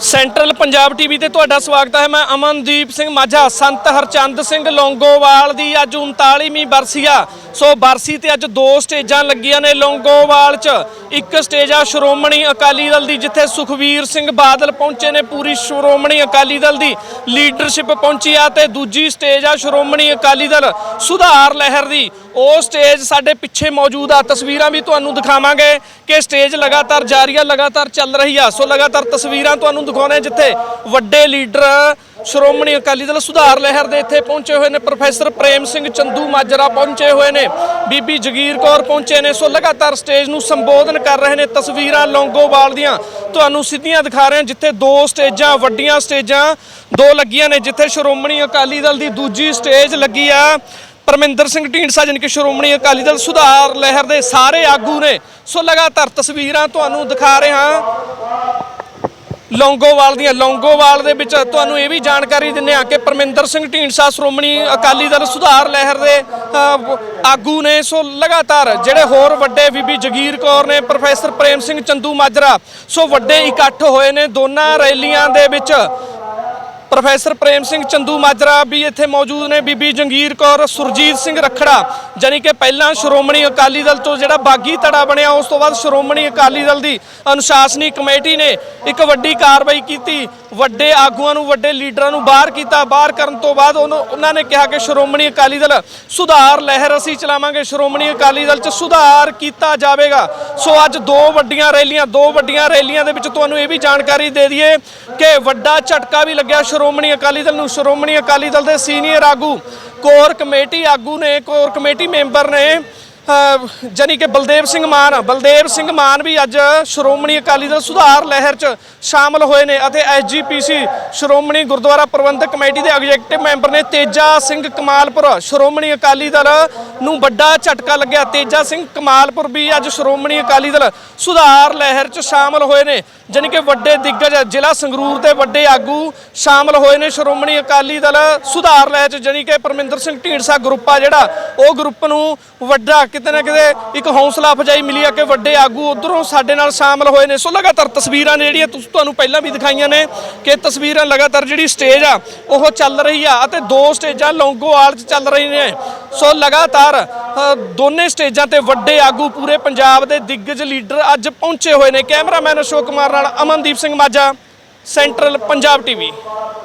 Central Punjab TV ਤੇ ਤੁਹਾਡਾ ਸਵਾਗਤ ਹੈ। ਮੈਂ ਅਮਨਦੀਪ ਸਿੰਘ ਮਾਝਾ, ਸੰਤ ਹਰਚੰਦ ਸਿੰਘ ਲੌਂਗੋਵਾਲ ਦੀ ਅੱਜ 39ਵੀਂ ਬਰਸੀ ਆ। ਸੋ ਬਰਸੀ ਤੇ ਅੱਜ ਦੋ ਸਟੇਜਾਂ ਲੱਗੀਆਂ ਨੇ ਲੌਂਗੋਵਾਲ 'ਚ। ਇੱਕ ਸਟੇਜ ਆ ਸ਼੍ਰੋਮਣੀ ਅਕਾਲੀ ਦਲ ਦੀ, ਜਿੱਥੇ ਸੁਖਵੀਰ ਸਿੰਘ ਬਾਦਲ ਪਹੁੰਚੇ ਨੇ ਪੂਰੀ ਸ਼੍ਰੋਮਣੀ ਅਕਾਲੀ ਦਲ ਦੀ ਲੀਡਰਸ਼ਿਪ ਪਹੁੰਚੀ ਆ ਤੇ ਦੂਜੀ ਸਟੇਜ ਆ ਸ਼੍ਰੋਮਣੀ ਅਕਾਲੀ ਦਲ ਸੁਧਾਰ ਲਹਿਰ ਦੀ। ਉਹ ਸਟੇਜ ਸਾਡੇ ਪਿੱਛੇ ਮੌਜੂਦ ਆ। ਤਸਵੀਰਾਂ ਵੀ ਤੁਹਾਨੂੰ ਦਿਖਾਵਾਂਗੇ ਕਿ ਸਟੇਜ ਲਗਾਤਾਰ ਜਾਰੀ ਆ, ਲਗਾਤਾਰ ਚੱਲ ਰਹੀ ਆ। ਸੋ ਲਗਾਤਾਰ ਤਸਵੀਰਾਂ ਤੁਹਾਨੂੰ ਦਿਖਾਉਣੇ ਜਿੱਥੇ ਵੱਡੇ ਲੀਡਰ ਸ਼੍ਰੋਮਣੀ ਅਕਾਲੀ ਦਲ ਸੁਧਾਰ ਲਹਿਰ ਦੇ ਇੱਥੇ ਪਹੁੰਚੇ ਹੋਏ ਨੇ। ਪ੍ਰੋਫੈਸਰ ਪ੍ਰੇਮ ਸਿੰਘ ਚੰਦੂ ਮਾਜਰਾ ਪਹੁੰਚੇ ਹੋਏ ਨੇ। ਬੀਬੀ ਜਗੀਰ ਕੌਰ ਪਹੁੰਚੇ ਨੇ। ਸੋ ਲਗਾਤਾਰ ਸਟੇਜ ਨੂੰ ਸੰਬੋਧਨ ਕਰ ਰਹੇ ਨੇ। ਤਸਵੀਰਾਂ ਲੌਂਗੋਵਾਲ ਦੀਆਂ ਤੁਹਾਨੂੰ ਸਿੱਧੀਆਂ ਦਿਖਾ ਰਹੇ ਹਾਂ, ਜਿੱਥੇ ਦੋ ਸਟੇਜਾਂ, ਵੱਡੀਆਂ ਸਟੇਜਾਂ, ਦੋ ਲੱਗੀਆਂ ਨੇ, ਜਿੱਥੇ ਸ਼੍ਰੋਮਣੀ ਅਕਾਲੀ ਦਲ ਦੀ ਦੂਜੀ ਸਟੇਜ ਲੱਗੀ ਆ। ਪਰਮਿੰਦਰ ਸਿੰਘ ਢੀਂਡਸਾ, ਜਾਣੀ ਕਿ ਸ਼੍ਰੋਮਣੀ ਅਕਾਲੀ ਦਲ ਸੁਧਾਰ ਲਹਿਰ ਦੇ ਸਾਰੇ ਆਗੂ ਨੇ। ਸੋ ਲਗਾਤਾਰ ਤਸਵੀਰਾਂ ਤੁਹਾਨੂੰ ਦਿਖਾ ਰਹੇ ਹਾਂ। ਲੌਂਗੋਵਾਲ ਦੀਆਂ, ਲੌਂਗੋਵਾਲ ਦੇ ਵਿੱਚ ਤੁਹਾਨੂੰ ਇਹ ਵੀ ਜਾਣਕਾਰੀ ਦਿੰਨੇ ਆ ਕਿ ਪਰਮਿੰਦਰ ਸਿੰਘ ਢੀਂਡਸਾ, ਸ਼੍ਰੋਮਣੀ ਅਕਾਲੀ ਦਲ ਸੁਧਾਰ ਲਹਿਰ ਦੇ ਆਗੂ ਨੇ, ਸੋ ਲਗਾਤਾਰ ਜਿਹੜੇ ਹੋਰ ਵੱਡੇ ਬੀਬੀ ਜਗੀਰ ਕੌਰ ਨੇ, ਪ੍ਰੋਫੈਸਰ ਪ੍ਰੇਮ ਸਿੰਘ ਚੰਦੂ ਮਾਜਰਾ, ਸੋ ਵੱਡੇ ਇਕੱਠ ਹੋਏ ਨੇ ਦੋਨਾਂ ਰੈਲੀਆਂ ਦੇ ਵਿੱਚ। ਪ੍ਰੋਫੈਸਰ ਪ੍ਰੇਮ ਸਿੰਘ ਚੰਦੂ ਮਾਜਰਾ ਵੀ ਇੱਥੇ ਮੌਜੂਦ ਨੇ। ਬੀਬੀ ਜੰਗੀਰ ਕੌਰ, ਸੁਰਜੀਤ ਸਿੰਘ ਰਖੜਾ ਜਾਨੀ ਕਿ ਪਹਿਲਾਂ ਸ਼੍ਰੋਮਣੀ ਅਕਾਲੀ ਦਲ ਤੋਂ ਜਿਹੜਾ ਬਾਗੀ ਧੜਾ ਬਣਿਆ, ਉਸ ਤੋਂ ਬਾਅਦ ਸ਼੍ਰੋਮਣੀ ਅਕਾਲੀ ਦਲ ਦੀ ਅਨੁਸ਼ਾਸਨੀ ਕਮੇਟੀ ਨੇ ਇੱਕ ਵੱਡੀ ਕਾਰਵਾਈ ਕੀਤੀ। ਵੱਡੇ ਆਗੂਆਂ ਨੂੰ, ਵੱਡੇ ਲੀਡਰਾਂ ਨੂੰ ਬਾਹਰ ਕੀਤਾ। ਬਾਹਰ ਕਰਨ ਤੋਂ ਬਾਅਦ ਉਹਨੂੰ- ਉਹਨਾਂ ਨੇ ਕਿਹਾ ਕਿ ਸ਼੍ਰੋਮਣੀ ਅਕਾਲੀ ਦਲ, ਸੁਧਾਰ ਲਹਿਰ ਅਸੀਂ ਚਲਾਵਾਂਗੇ। ਸ਼੍ਰੋਮਣੀ ਅਕਾਲੀ ਦਲ 'ਚ ਸੁਧਾਰ ਕੀਤਾ ਜਾਵੇਗਾ। ਸੋ ਅੱਜ ਦੋ ਵੱਡੀਆਂ ਰੈਲੀਆਂ, ਦੋ ਵੱਡੀਆਂ ਰੈਲੀਆਂ ਦੇ ਵਿੱਚ ਤੁਹਾਨੂੰ ਇਹ ਵੀ ਜਾਣਕਾਰੀ ਦੇ ਦਈਏ ਕਿ ਵੱਡਾ ਝਟਕਾ ਵੀ ਲੱਗਿਆ ਸ਼੍ਰੋਮਣੀ ਅਕਾਲੀ ਦਲ ਨੂੰ ਸ਼੍ਰੋਮਣੀ ਅਕਾਲੀ ਦਲ ਦੇ ਸੀਨੀਅਰ ਆਗੂ ਕੋਰ ਕਮੇਟੀ ਆਗੂ ਨੇ ਕੋਰ ਕਮੇਟੀ ਮੈਂਬਰ ਨੇ ਅਹ, ਜਾਣੀ ਕਿ ਬਲਦੇਵ ਸਿੰਘ ਮਾਨ ਬਲਦੇਵ ਸਿੰਘ ਮਾਨ ਵੀ ਅੱਜ ਸ਼੍ਰੋਮਣੀ ਅਕਾਲੀ ਦਲ ਸੁਧਾਰ ਲਹਿਰ 'ਚ ਸ਼ਾਮਲ ਹੋਏ ਨੇ ਅਤੇ ਐਸਜੀਪੀਸੀ ਸ਼੍ਰੋਮਣੀ ਗੁਰਦੁਆਰਾ ਪ੍ਰਬੰਧਕ ਕਮੇਟੀ ਦੇ ਐਗਜ਼ੈਕਟਿਵ ਮੈਂਬਰ ਨੇ ਤੇਜਾ ਸਿੰਘ ਕਮਾਲਪੁਰ ਸ਼੍ਰੋਮਣੀ ਅਕਾਲੀ ਦਲ ਨੂੰ ਵੱਡਾ ਝਟਕਾ ਲੱਗਿਆ। ਤੇਜਾ ਸਿੰਘ ਕਮਾਲਪੁਰ ਵੀ ਅੱਜ ਸ਼੍ਰੋਮਣੀ ਅਕਾਲੀ ਦਲ ਸੁਧਾਰ ਲਹਿਰ 'ਚ ਸ਼ਾਮਲ ਹੋਏ ਨੇ, ਜਾਣੀ ਕਿ ਵੱਡੇ ਦਿੱਗਜ ਜ਼ਿਲ੍ਹਾ ਸੰਗਰੂਰ ਦੇ ਵੱਡੇ ਆਗੂ ਸ਼ਾਮਲ ਹੋਏ ਨੇ। ਸ਼੍ਰੋਮਣੀ ਅਕਾਲੀ ਦਲ ਸੁਧਾਰ ਲਹਿਰ 'ਚ ਜਾਣੀ ਕਿ ਪਰਮਿੰਦਰ ਸਿੰਘ ਢੀਂਡਸਾ ਗਰੁੱਪ ਆ ਜਿਹੜਾ, ਉਹ ਗਰੁੱਪ ਨੂੰ ਵੱਡਾ ਕਿਤੇ ਨਾ ਕਿਤੇ ਇੱਕ ਹੌਸਲਾ ਅਫਜਾਈ ਮਿਲੀ ਆ ਕਿ ਵੱਡੇ ਆਗੂ ਉਧਰੋਂ ਸਾਡੇ ਨਾਲ ਸ਼ਾਮਲ ਹੋਏ ਨੇ। ਸੋ ਲਗਾਤਾਰ ਤਸਵੀਰਾਂ ਨੇ ਜਿਹੜੀਆਂ ਤੁਸ- ਤੁਹਾਨੂੰ ਪਹਿਲਾਂ ਵੀ ਦਿਖਾਈਆਂ ਨੇ ਕਿ ਤਸਵੀਰਾਂ ਲਗਾਤਾਰ ਜਿਹੜੀ ਸਟੇਜ ਆ, ਉਹ ਚੱਲ ਰਹੀ ਆ ਅਤੇ ਦੋ ਸਟੇਜਾਂ ਲੌਂਗੋਵਾਲ 'ਚ ਚੱਲ ਰਹੀ ਨੇ। ਸੋ ਲਗਾਤਾਰ ਦੋਨੇ ਸਟੇਜਾਂ ਤੇ ਵੱਡੇ ਆਗੂ ਪੂਰੇ ਪੰਜਾਬ ਦੇ ਦਿੱਗਜ ਲੀਡਰ ਅੱਜ ਪਹੁੰਚੇ ਹੋਏ ਨੇ। ਕੈਮਰਾਮੈਨ ਅਸ਼ੋਕ ਕੁਮਾਰ ਨਾਲ ਅਮਨਦੀਪ ਸਿੰਘ ਮਾਝਾ, ਸੈਂਟਰਲ ਪੰਜਾਬ ਟੀਵੀ।